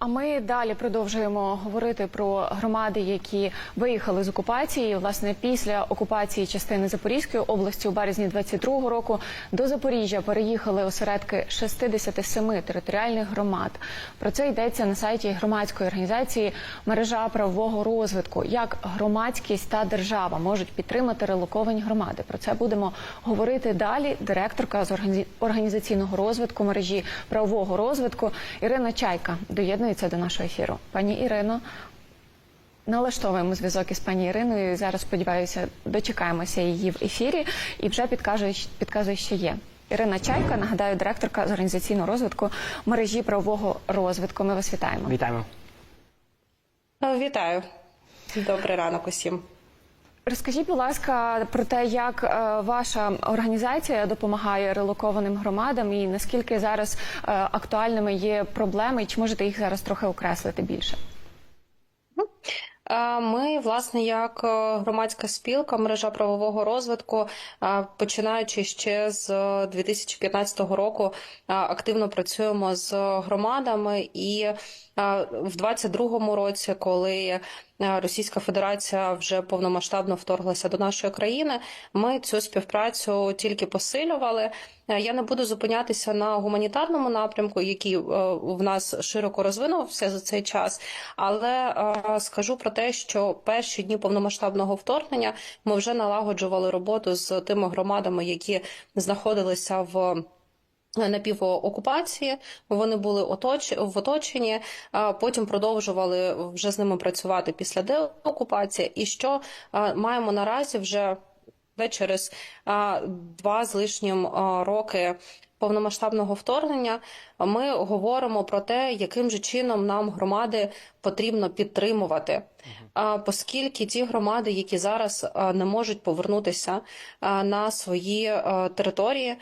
А ми далі продовжуємо говорити про громади, які виїхали з окупації. Власне, після окупації частини Запорізької області у березні 22-го року до Запоріжжя переїхали осередки 67 територіальних громад. Про це йдеться на сайті громадської організації мережа правового розвитку. Як громадськість та держава можуть підтримати релоковані громади? Про це будемо говорити далі. Директорка з організаційного розвитку мережі правового розвитку Ірина Чайка доєднується до нашого ефіру. Пані Ірино, налаштовуємо зв'язок із пані Іриною. Зараз сподіваюся, дочекаємося її в ефірі і вже підказує, підказує, що є. Ірина Чайка, нагадаю, директорка з організаційного розвитку мережі правового розвитку. Ми вас вітаємо. Вітаємо. Вітаю. Добрий ранок усім. Розкажіть, будь ласка, про те, як е, ваша організація допомагає релокованим громадам, і наскільки зараз е, актуальними є проблеми, і чи можете їх зараз трохи окреслити більше? Е, Ми, власне, як громадська спілка, мережа правового розвитку, починаючи ще з 2015 року, активно працюємо з громадами і в 22-му році, коли е, Російська Федерація вже повномасштабно вторглася до нашої країни, ми цю співпрацю тільки посилювали. Е, Я не буду зупинятися на гуманітарному напрямку, який е, в нас широко розвинувся за цей час, але скажу про те, що перші дні повномасштабного вторгнення ми вже налагоджували роботу з тими громадами, які знаходилися в напівокупації, вони були оточ... в оточенні, а потім продовжували вже з ними працювати після деокупації. І що маємо наразі вже через два з лишнім роки повномасштабного вторгнення ми говоримо про те, яким же чином нам громади потрібно підтримувати. Оскільки ті громади, які зараз не можуть повернутися на свої території,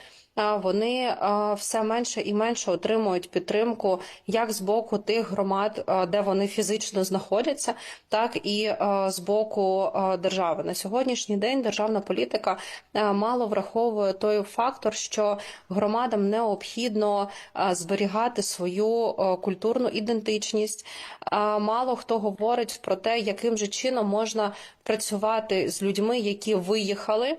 вони все менше і менше отримують підтримку як з боку тих громад, де вони фізично знаходяться, так і з боку держави. На сьогоднішній день державна політика мало враховує той фактор, що громадам необхідно зберігати свою культурну ідентичність. Мало хто говорить про те, яким же чином можна працювати з людьми, які виїхали.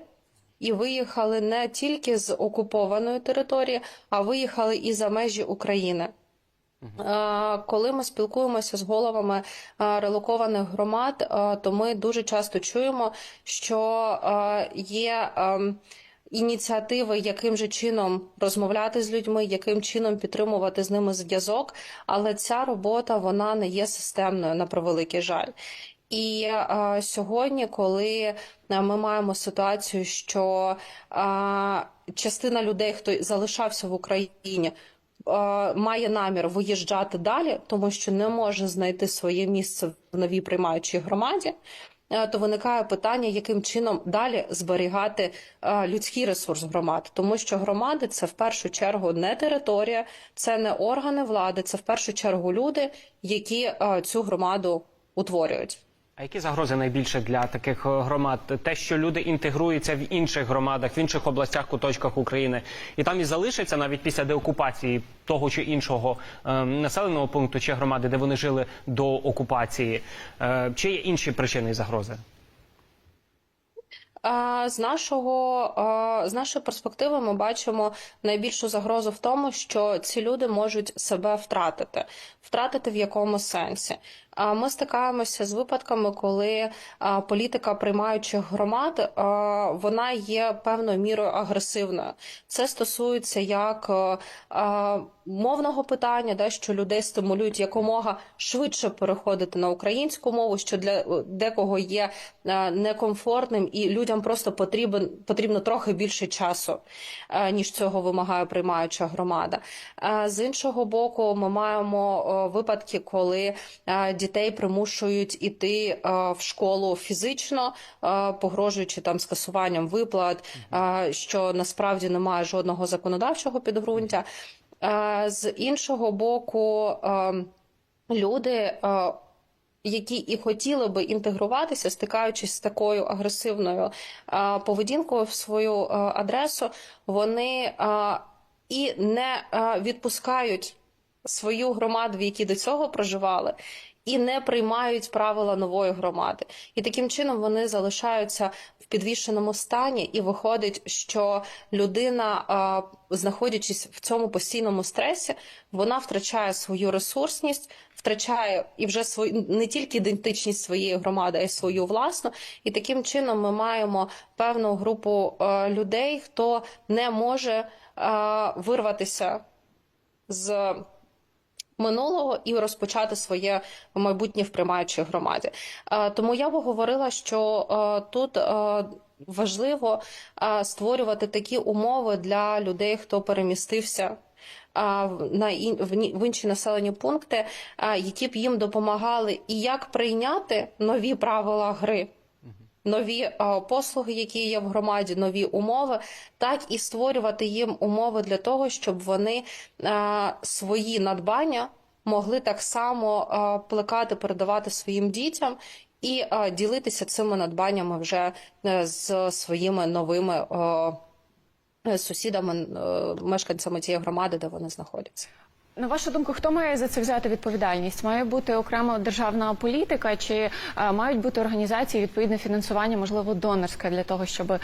І виїхали не тільки з окупованої території, а виїхали і за межі України. Е, Коли ми спілкуємося з головами е, релокованих громад, е, то ми дуже часто чуємо, що е, є ем, ініціативи, яким же чином розмовляти з людьми, яким чином підтримувати з ними зв'язок, але ця робота вона не є системною на превеликий жаль. І е, сьогодні, коли е, ми маємо ситуацію, що е, частина людей, хто залишався в Україні, має намір виїжджати далі, тому що не може знайти своє місце в новій приймаючій громаді. Е, То виникає питання, яким чином далі зберігати е, людський ресурс громад, тому що громади це в першу чергу не територія, це не органи влади, це в першу чергу люди, які е, цю громаду утворюють. А які загрози найбільше для таких е, громад? Те, що люди інтегруються в інших громадах, в інших областях, куточках України, і там і залишаться навіть після деокупації того чи іншого е, населеного пункту чи громади, де вони жили до окупації. Е, чи є інші причини загрози? З нашого з нашої перспективи ми бачимо найбільшу загрозу в тому, що ці люди можуть себе втратити. Втратити в якому сенсі? Ми стикаємося з випадками, коли політика приймаючих громад вона є певною мірою агресивною. Це стосується як мовного питання, де що людей стимулюють якомога швидше переходити на українську мову, що для декого є некомфортним, і людям просто потрібен потрібно трохи більше часу, ніж цього вимагає приймаюча громада. З іншого боку, ми маємо випадки, коли а, дітей примушують іти а, в школу фізично, а, погрожуючи там скасуванням виплат, а, що насправді не має жодного законодавчого підґрунтя. З іншого боку, люди. які і хотіли би інтегруватися, стикаючись з такою агресивною поведінкою в свою адресу, вони і не відпускають свою громаду, в якій до цього проживали, і не приймають правила нової громади. І таким чином вони залишаються в підвішеному стані, і виходить, що людина, знаходячись в цьому постійному стресі, вона втрачає свою ресурсність, втрачає і вже свою не тільки ідентичність своєї громади, а й свою власну. І таким чином ми маємо певну групу людей, хто не може вирватися з минулого і розпочати своє майбутнє в приймаючій громаді. Е, Тому я би говорила, що е, тут е, важливо створювати такі умови для людей, хто перемістився. На в інші населені пункти, які б їм допомагали, і як прийняти нові правила гри, нові е, послуги, які є в громаді, нові умови, так і створювати їм умови для того, щоб вони е, свої надбання могли так само е, плекати, передавати своїм дітям. І ділитися цими надбаннями вже з своїми новими сусідами, мешканцями тієї громади, де вони знаходяться. На вашу думку, хто має за це взяти відповідальність? Має бути окрема державна політика, чи е, мають бути організації відповідне фінансування, можливо, донорське для того, щоб е,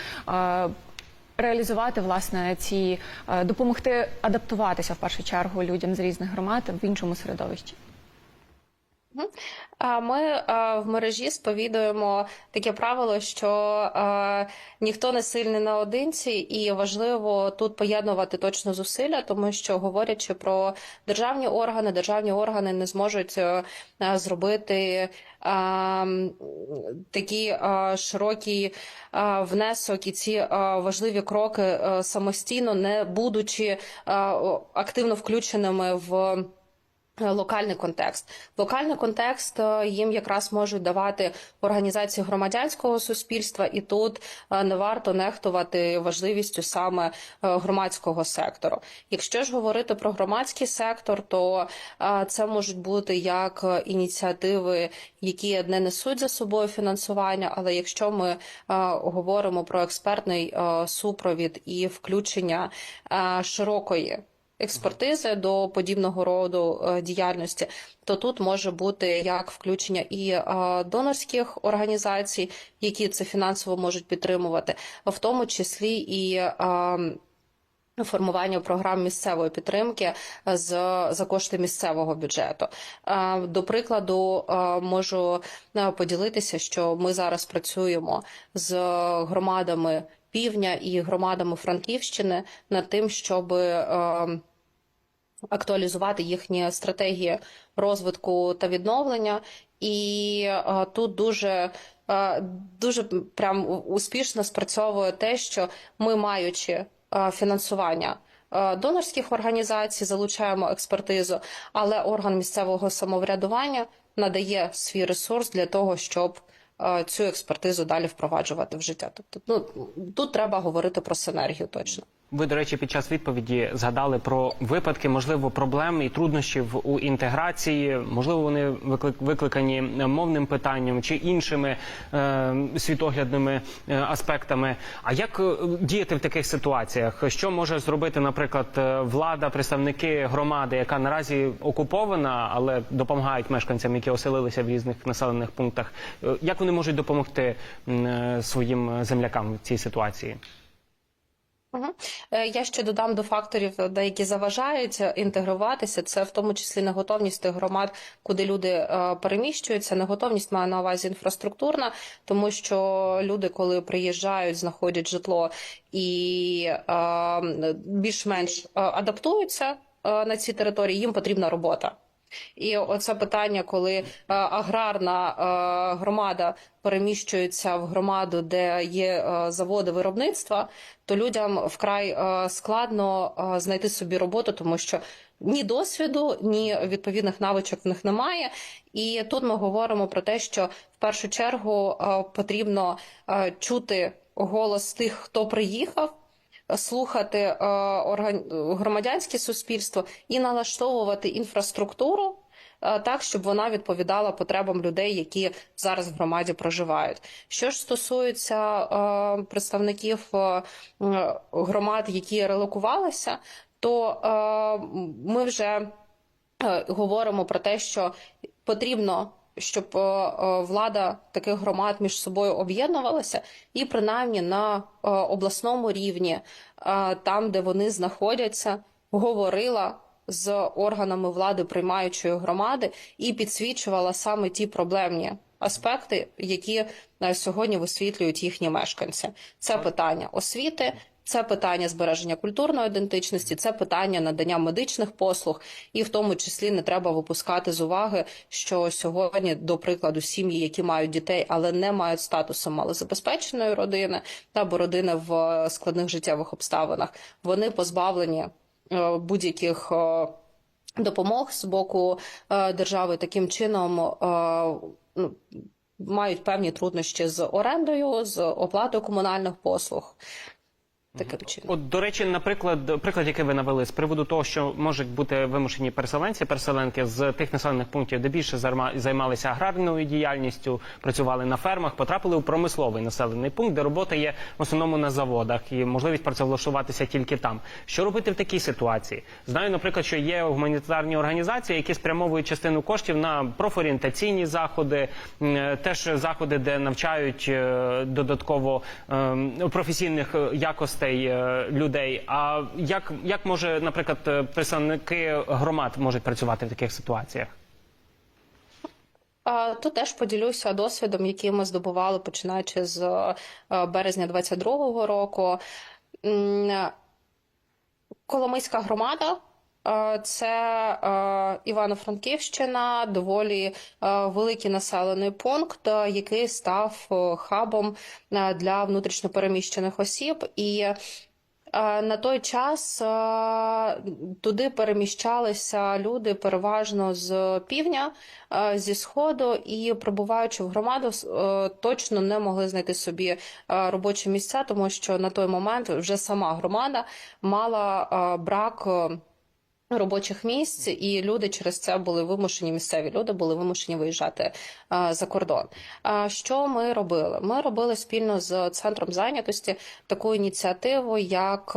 реалізувати власне ці е, допомогти адаптуватися в першу чергу людям з різних громад в іншому середовищі? Ми е, в мережі сповідуємо таке правило, що е, ніхто не сильний наодинці, і важливо тут поєднувати точно зусилля, тому що говорячи про державні органи, державні органи не зможуть е, зробити такі широкі внесок і ці важливі кроки самостійно, не будучи активно включеними в. Е, Локальний контекст. Локальний контекст е, їм якраз можуть давати організації громадянського суспільства, і тут е, не варто нехтувати важливістю саме громадського сектору. Якщо ж говорити про громадський сектор, то це можуть бути як ініціативи, які не несуть за собою фінансування, але якщо ми говоримо про експертний супровід і включення широкої експертизи до подібного роду е, діяльності, то тут може бути як включення і е, донорських організацій, які це фінансово можуть підтримувати, в тому числі і е, формування програм місцевої підтримки з за кошти місцевого бюджету. До прикладу, можу поділитися, що ми зараз працюємо з громадами півдня і громадами Франківщини над тим, щоб е, актуалізувати їхні стратегії розвитку та відновлення. І е, тут дуже, е, дуже прям успішно спрацьовує те, що ми, маючи е, фінансування донорських організацій, залучаємо експертизу, але орган місцевого самоврядування надає свій ресурс для того, щоб цю експертизу далі впроваджувати в життя. Тобто, ну тут треба говорити про синергію точно. Ви, до речі, під час відповіді згадали про випадки, можливо, проблем і труднощів у інтеграції. Можливо, вони виклик- викликані мовним питанням чи іншими е, світоглядними е, аспектами. А як е, діяти в таких ситуаціях? Що може зробити, наприклад, е, влада, представники громади, яка наразі окупована, але допомагають мешканцям, які оселилися в різних населених пунктах? Як вони можуть допомогти своїм землякам в цій ситуації? Е, Я ще додам до факторів, е, деякі заважають е, інтегруватися. Це в тому числі неготовність тих громад, куди люди переміщуються. Неготовність має на увазі інфраструктурна, тому що люди, коли приїжджають, знаходять житло і більш-менш адаптуються на цій території, їм потрібна робота. І оце питання, коли е, аграрна е, громада переміщується в громаду, де є е, заводи виробництва, то людям вкрай складно знайти собі роботу, тому що ні досвіду, ні відповідних навичок в них немає. І тут ми говоримо про те, що в першу чергу потрібно чути голос тих, хто приїхав слухати е, громадянське суспільство і налаштовувати інфраструктуру е, так, щоб вона відповідала потребам людей, які зараз в громаді проживають. Що ж стосується е, представників е, громад, які релокувалися, то е, ми вже е, говоримо про те, що потрібно, щоб е, е, влада таких громад між собою об'єднувалася, і принаймні на е, обласному рівні, там, де вони знаходяться, говорила з органами влади приймаючої громади і підсвічувала саме ті проблемні аспекти, які сьогодні висвітлюють їхні мешканці. Це питання освіти. Це питання збереження культурної ідентичності, це питання надання медичних послуг, і в тому числі не треба випускати з уваги, що сьогодні, до прикладу, сім'ї, які мають дітей, але не мають статусу малозабезпеченої родини або родини в складних життєвих обставинах, вони позбавлені е, будь-яких. е, Допомог з боку е, держави таким чином ну, мають певні труднощі з орендою, з оплатою комунальних послуг. Таким чином. От, до речі, наприклад, приклад, який ви навели з приводу того, що можуть бути вимушені переселенці, переселенки з тих населених пунктів, де більше займалися аграрною діяльністю, працювали на фермах, потрапили у промисловий населений пункт, де робота є в основному на заводах і можливість працевлаштуватися тільки там. Що робити в такій ситуації? Знаю, наприклад, що є гуманітарні організації, які спрямовують частину коштів на профорієнтаційні заходи, теж заходи, де навчають е, додатково ем, професійних е, якостей е, людей. А як, як може, наприклад, е, представники громад можуть працювати в таких ситуаціях? Тут теж поділюся досвідом, який ми здобували починаючи з е, березня 22-го року. Коломийська громада. Е, Це е, Івано-Франківщина, доволі е, великий населений пункт, який став хабом для внутрішньопереміщених осіб. І на той час туди переміщалися люди переважно з півдня, зі сходу, і прибуваючи в громаду, точно не могли знайти собі робочі місця, тому що на той момент вже сама громада мала брак. Робочих місць, і люди через це були вимушені. Місцеві люди були вимушені виїжджати а, за кордон. А що ми робили? Ми робили спільно з центром зайнятості таку ініціативу, як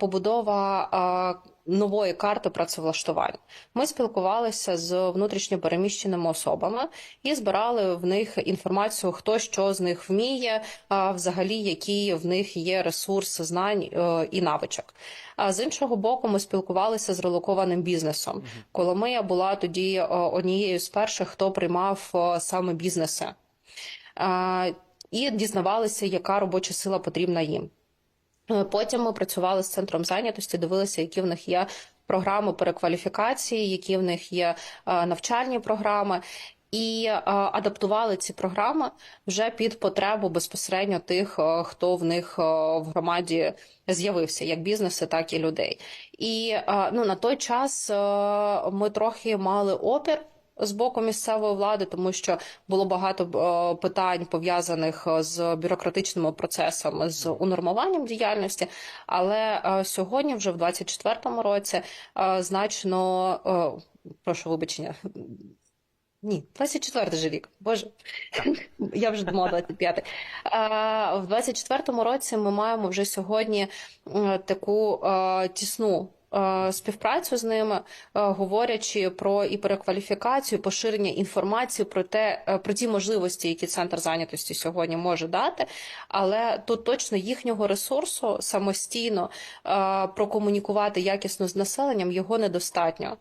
побудова. е, Нової карти працевлаштування ми спілкувалися з внутрішньо переміщеними особами і збирали в них інформацію, хто що з них вміє, а взагалі які в них є ресурс знань е, і навичок. А з іншого боку, ми спілкувалися з релокованим бізнесом. Коломия була тоді е, однією з перших, хто приймав е, саме бізнеси. Е, І дізнавалися, яка робоча сила потрібна їм. Е, Потім ми працювали з центром зайнятості, дивилися, які в них є програми перекваліфікації, які в них є е, навчальні програми. І е, адаптували ці програми вже під потребу безпосередньо тих, хто в них в громаді з'явився, як бізнеси, так і людей. І ну на той час ми трохи мали опір з боку місцевої влади, тому що було багато е, питань пов'язаних е, з бюрократичними процесами, з унормуванням діяльності. Але е, сьогодні, вже в 24-му році, значно прошу вибачення. Ні, 24 же рік. Боже, я вже думала 25. А, в 24-му році ми маємо вже сьогодні таку тісну співпрацю з ними, е, говорячи про і перекваліфікацію, поширення інформації про те, е, про ті можливості, які центр зайнятості сьогодні може дати. Але тут точно їхнього ресурсу самостійно е, прокомунікувати якісно з населенням його недостатньо.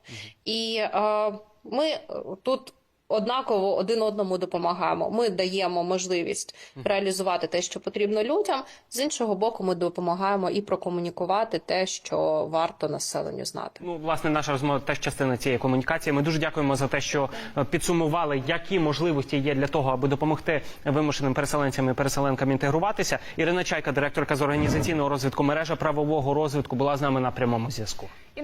І е, ми е, тут. Однаково один одному допомагаємо. Ми даємо можливість реалізувати те, що потрібно людям. З іншого боку, ми допомагаємо і прокомунікувати те, що варто населенню знати. Ну, власне, наша розмова теж частина цієї комунікації. Ми дуже дякуємо за те, що е, підсумували, які можливості є для того, аби допомогти вимушеним переселенцям і переселенкам інтегруватися. Ірина Чайка, директорка з організаційного розвитку мережа правового розвитку, була з нами на прямому зв'язку. І